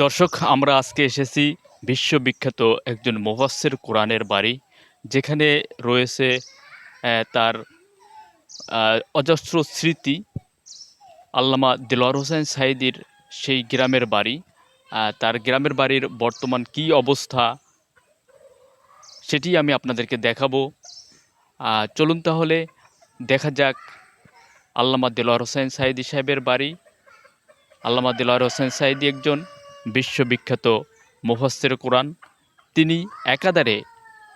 দর্শক, আমরা আজকে এসেছি বিশ্ববিখ্যাত একজন মুফাসসির কোরআনের বাড়ি, যেখানে রয়েছে তার অজস্র স্মৃতি আল্লামা দিলওয়ার হোসেন সাইদির সেই গ্রামের বাড়ি। তার গ্রামের বাড়ির বর্তমান কী অবস্থা সেটি আমি আপনাদেরকে দেখাবো। চলুন তাহলে দেখা যাক আল্লামা দিলওয়ার হোসেন সাইদি সাহেবের বাড়ি। আল্লামা দিলওয়ার হোসেন সাইদি একজন বিশ্ববিখ্যাত মুফাসসির কোরআন, তিনি একাধারে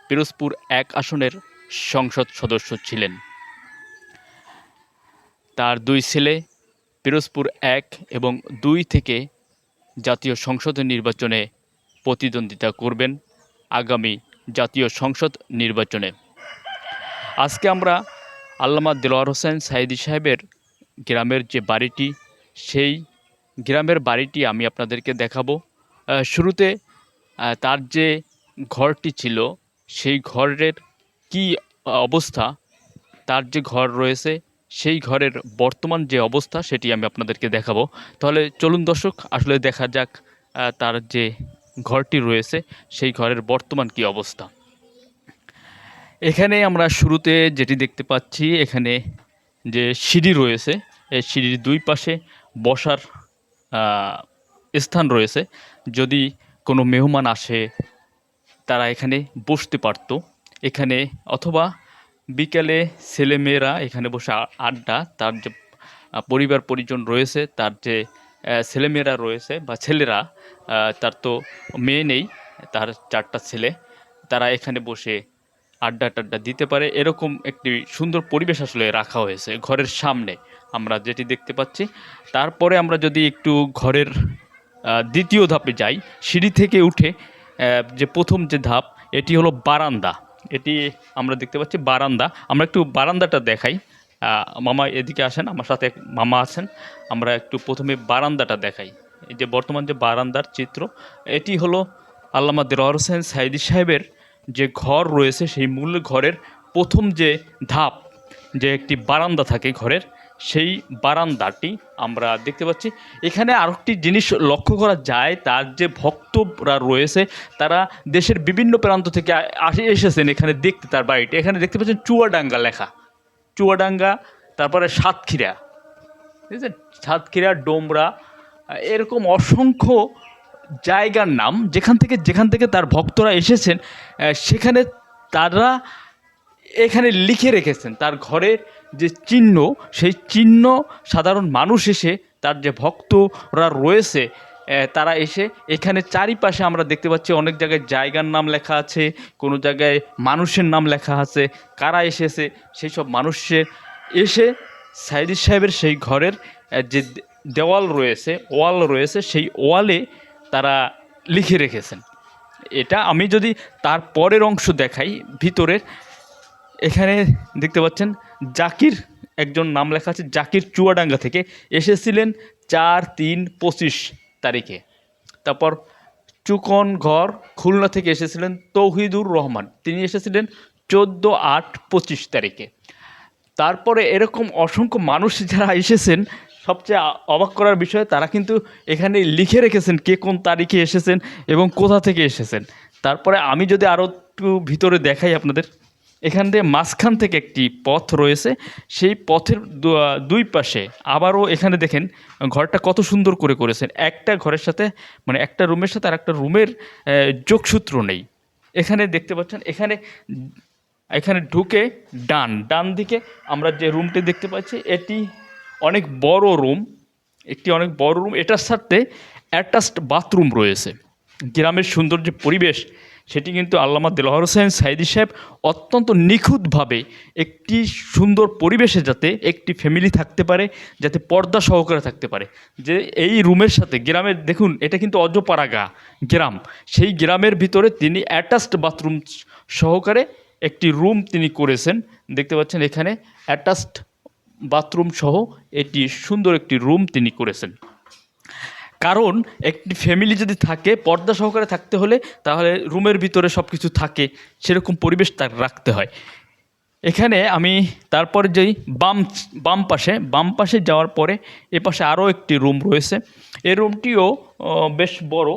পিরোজপুর এক আসনের সংসদ সদস্য ছিলেন। তার দুই ছেলে পিরোজপুর এক এবং দুই থেকে জাতীয় সংসদ নির্বাচনে প্রতিদ্বন্দ্বিতা করবেন আগামী জাতীয় সংসদ নির্বাচনে। আজকে আমরা আল্লামা দিলওয়ার হোসেন সাইদি সাহেবের গ্রামের যে বাড়িটি, সেই গ্রামের বাড়িটি আমি আপনাদেরকে দেখাবো। শুরুতে তার যে ঘরটি ছিল, সেই ঘরের কি অবস্থা, তার যে ঘর রয়েছে, সেই ঘরের বর্তমান যে অবস্থা, সেটি আমি আপনাদেরকে দেখাবো। তাহলে চলুন দর্শক, আসলে দেখা যাক তার যে ঘরটি রয়েছে, সেই ঘরের বর্তমান কি অবস্থা। এখানে আমরা শুরুতে যেটি দেখতে পাচ্ছি, এখানে যে সিঁড়ি রয়েছে, এই সিঁড়ির দুই পাশে বসার স্থান রয়েছে। যদি কোনো মেহমান আসে, তারা এখানে বসতে পারতো। এখানে অথবা বিকালে ছেলেমেয়েরা এখানে বসে আড্ডা, তার যে পরিবার পরিজন রয়েছে, তার যে ছেলেমেয়েরা রয়েছে বা ছেলেরা তার তো মেয়ে নেই, তার চারটা ছেলে, তারা এখানে বসে আড্ডা টাড্ডা দিতে পারে। এরকম একটি সুন্দর পরিবেশ আসলে রাখা হয়েছে ঘরের সামনে। আমরা যেটি দেখতে পাচ্ছি। তারপরে আমরা যদি একটু ঘরের দ্বিতীয় ধাপে যাই, সিঁড়ি থেকে উঠে যে প্রথম যে ধাপ, এটি হলো বারান্দা। এটি আমরা দেখতে পাচ্ছি বারান্দা। আমরা একটু বারান্দাটা দেখাই। মামা এদিকে আসেন, আমার সাথে মামা আছেন। আমরা একটু প্রথমে বারান্দাটা দেখাই। এই যে বর্তমান যে বারান্দার চিত্র, এটি হলো আল্লামা দেলোয়ার হোসেন সাইদি সাহেবের যে ঘর রয়েছে, সেই মূল ঘরের প্রথম যে ধাপ, যে একটি বারান্দা থাকে ঘরের সেই বারান্দাটি আমরা দেখতে পাচ্ছি। এখানে আরেকটি জিনিস লক্ষ্য করা যায়, তার যে ভক্তরা রয়েছে, তারা দেশের বিভিন্ন প্রান্ত থেকে আসে, এসেছেন এখানে দেখতে তার বাড়িটি। এখানে দেখতে পাচ্ছেন চুয়াডাঙ্গা লেখা। চুয়াডাঙ্গা, তারপরে সাতক্ষীরা। বুঝেছেন সাতক্ষীরা, ডোমরা এরকম অসংখ্য জায়গার নাম। যেখান থেকে যেখান থেকে তার ভক্তরা এসেছেন সেখানে তারা এখানে লিখে রেখেছেন। তার ঘরের যে চিহ্ন, সেই চিহ্ন সাধারণ মানুষ এসে, তার যে ভক্তরা রয়েছে তারা এসে এখানে চারিপাশে আমরা দেখতে পাচ্ছি অনেক জায়গায় জায়গার নাম লেখা আছে, কোনো জায়গায় মানুষের নাম লেখা আছে, কারা এসেছে, সেই সব মানুষের এসে সাইদি সাহেবের সেই ঘরের যে দেওয়াল রয়েছে, ওয়াল রয়েছে, সেই ওয়ালে তারা লিখে রেখেছেন। এটা আমি যদি তার পরের অংশ দেখাই, ভিতরের এখানে দেখতে পাচ্ছেন জাকির, একজন নাম লেখা আছে জাকির চুয়াডাঙ্গা থেকে এসেছিলেন চার তিন পঁচিশ তারিখে। তারপর চুকন ঘর খুলনা থেকে এসেছিলেন তৌহিদুর রহমান, তিনি এসেছিলেন চোদ্দ আট পঁচিশ তারিখে। তারপরে এরকম অসংখ্য মানুষ যারা এসেছেন, সবচেয়ে অবাক করার বিষয় তারা কিন্তু এখানে লিখে রেখেছেন কে কোন তারিখে এসেছেন এবং কোথা থেকে এসেছেন। তারপরে আমি যদি আরও একটু ভিতরে দেখাই আপনাদের। এখান দিয়ে মাঝখান থেকে একটি পথ রয়েছে। সেই পথের দুই পাশে আবারও এখানে দেখেন ঘরটা কত সুন্দর করে করেছেন। একটা ঘরের সাথে মানে একটা রুমের সাথে আর একটা রুমের যোগসূত্র নেই। এখানে দেখতে পাচ্ছেন, এখানে এখানে ঢুকে ডান ডান দিকে আমরা যে রুমটি দেখতে পাচ্ছি, এটি অনেক বড় রুম, একটি অনেক বড় রুম। এটার সাথে অ্যাটাচড বাথরুম রয়েছে। গ্রামের সৌন্দর্য, পরিবেশ সেটি কিন্তু আল্লামা দেলোয়ার হোসেন সাইদি সাহেব অত্যন্ত নিখুঁতভাবে একটি সুন্দর পরিবেশে যাতে একটি ফ্যামিলি থাকতে পারে, যাতে পর্দা সহকারে থাকতে পারে। যে এই রুমের সাথে গ্রামের, দেখুন, এটা কিন্তু অজপাড়াগা গ্রাম। সেই গ্রামের ভিতরে তিনি অ্যাটাচড বাথরুম সহকারে একটি রুম তিনি করেছেন। দেখতে পাচ্ছেন এখানে অ্যাটাচড বাথরুম সহ এটি সুন্দর একটি রুম তিনি করেছেন। কারণ একটি ফ্যামিলি যদি থাকে, পর্দা সহকারে থাকতে হলে তাহলে রুমের ভিতরে সব কিছু থাকে, সেরকম পরিবেশ তার রাখতে হয়। এখানে আমি তারপরে যেই বাম বাম পাশে বাম পাশে যাওয়ার পরে এ পাশে আরও একটি রুম রয়েছে। এই রুমটিও বেশ বড়।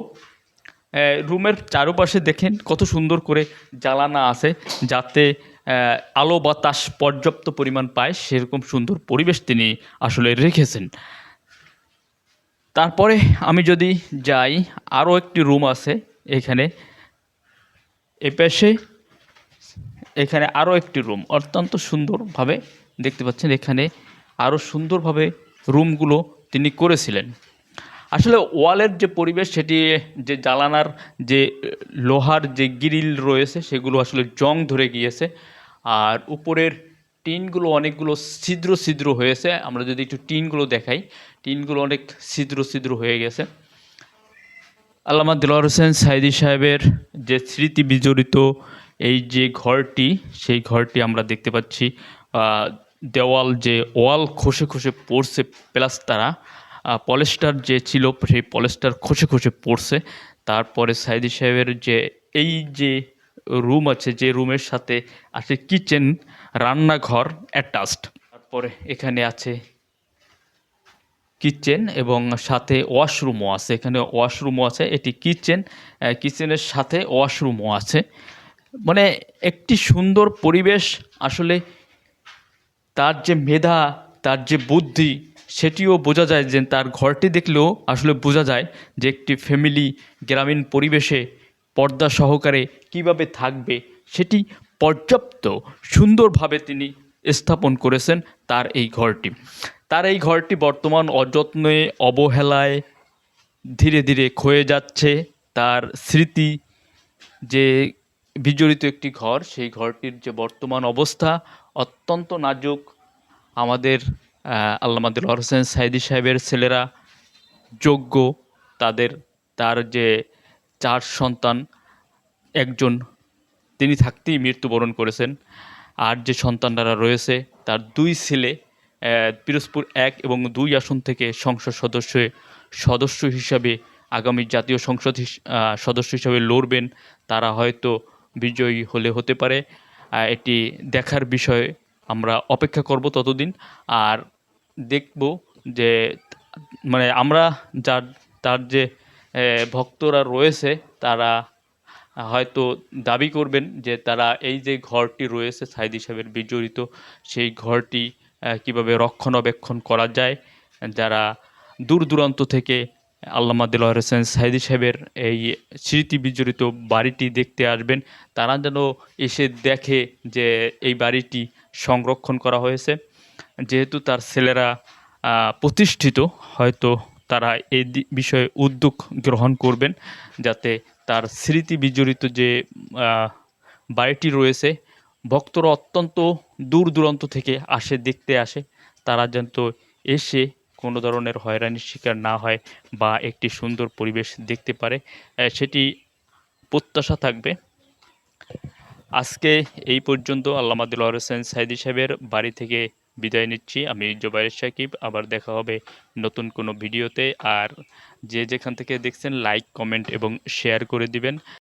রুমের চারপাশে দেখেন কত সুন্দর করে জ্বালানা আছে, যাতে আলো বাতাস পর্যাপ্ত পরিমাণ পায়, সেরকম সুন্দর পরিবেশ তিনি আসলে রেখেছেন। তারপরে আমি যদি যাই, আরও একটি রুম আছে এখানে। এ পাশে এখানে আরও একটি রুম অত্যন্ত সুন্দরভাবে দেখতে পাচ্ছেন এখানে আরও সুন্দরভাবে রুমগুলো তিনি করেছিলেন। আসলে ওয়ালের যে পরিবেশ, সেটি যে জ্বালানার যে লোহার যে গ্রিল রয়েছে, সেগুলো আসলে জং ধরে গিয়েছে। আর উপরের টিনগুলো অনেকগুলো ছিদ্র ছিদ্র হয়েছে। আমরা যদি একটু টিনগুলো দেখাই, টিনগুলো অনেক ছিদ্র ছিদ্র হয়ে গেছে। আল্লামা দিলওয়ার হোসেন সাইদি সাহেবের যে স্মৃতি বিজড়িত এই যে ঘরটি, সেই ঘরটি আমরা দেখতে পাচ্ছি দেওয়াল যে ওয়াল খসে খসে পড়ছে প্লাস্তারা পলেস্টার যে ছিল সেই পলেস্টার খসে খসে পড়ছে। তারপরে সাইদি সাহেবের যে এই যে রুম আছে, যে রুমের সাথে আছে কিচেন রান্নাঘর অ্যাটাচড তারপরে এখানে আছে কিচেন এবং সাথে ওয়াশরুমও আছে। এখানে ওয়াশরুমও আছে, এটি কিচেন কিচেনের সাথে ওয়াশরুমও আছে। মানে একটি সুন্দর পরিবেশ আসলে তার যে মেধা, তার যে বুদ্ধি, সেটিও বোঝা যায় যে তার ঘরটি দেখলেও আসলে বোঝা যায় যে একটি ফ্যামিলি গ্রামীণ পরিবেশে পর্দা সহকারে কীভাবে থাকবে, সেটি পর্যাপ্ত সুন্দরভাবে তিনি স্থাপন করেছেন তার এই ঘরটি। তার এই ঘরটি বর্তমান অযত্নে অবহেলায় ধীরে ধীরে ক্ষয়ে যাচ্ছে। তার স্মৃতি যে বিজড়িত একটি ঘর সেই ঘরটির যে বর্তমান অবস্থা অত্যন্ত নাজুক। আমাদের আহ, আল্লামা দিলওয়ার হোসেন সাইদি সাহেবের ছেলেরা যোগ্য। তাদের তার যে চার সন্তান একজন তিনি থাকতেই মৃত্যুবরণ করেছেন। আর যে সন্তানরা রয়েছে, তার দুই ছেলে পিরোজপুর এক এবং দুই আসন থেকে সংসদ সদস্য সদস্য হিসাবে আগামী জাতীয় সংসদ সদস্য হিসাবে লড়বেন। তারা হয়তো বিজয়ী হলে হতে পারে। এটি দেখার বিষয়ে। আমরা অপেক্ষা করব ততদিন। আর দেখব যে মানে আমরা যার, তার যে ভক্তরা রয়েছে, তারা হয়তো দাবি করবেন যে তারা এই যে ঘরটি রয়েছে সাইদি সাহেবের বিজড়িত, সেই ঘরটি কীভাবে রক্ষণাবেক্ষণ করা যায়, যারা দূর দূরান্ত থেকে আল্লামা দিলওয়ার হোসেন সাইদি সাহেবের এই স্মৃতি বিজড়িত বাড়িটি দেখতে আসবেন, তারা যেন এসে দেখে যে এই বাড়িটি সংরক্ষণ করা হয়েছে। যেহেতু তার ছেলেরা প্রতিষ্ঠিত, হয়তো তারা এই বিষয়ে উদ্যোগ গ্রহণ করবেন, যাতে তার স্মৃতি বিজড়িত যে বাড়িটি রয়েছে, ভক্তরা অত্যন্ত দূর দূরান্ত থেকে আসে, দেখতে আসে। তারা যেন এসে কোনো ধরনের হয়রানির শিকার না হয় বা একটি সুন্দর পরিবেশ দেখতে পারে। সেটি প্রত্যাশা থাকবে। আজকে এই পর্যন্ত আল্লামা দিলওয়ার হোসেন সাইদি সাহেবের বাড়ি থেকে বিদায় নিচ্ছি। আমি জোবাইর সাকিব, আবার দেখা হবে নতুন কোনো ভিডিওতে। আর যে যেখান থেকে দেখছেন লাইক কমেন্ট এবং শেয়ার করে দিবেন।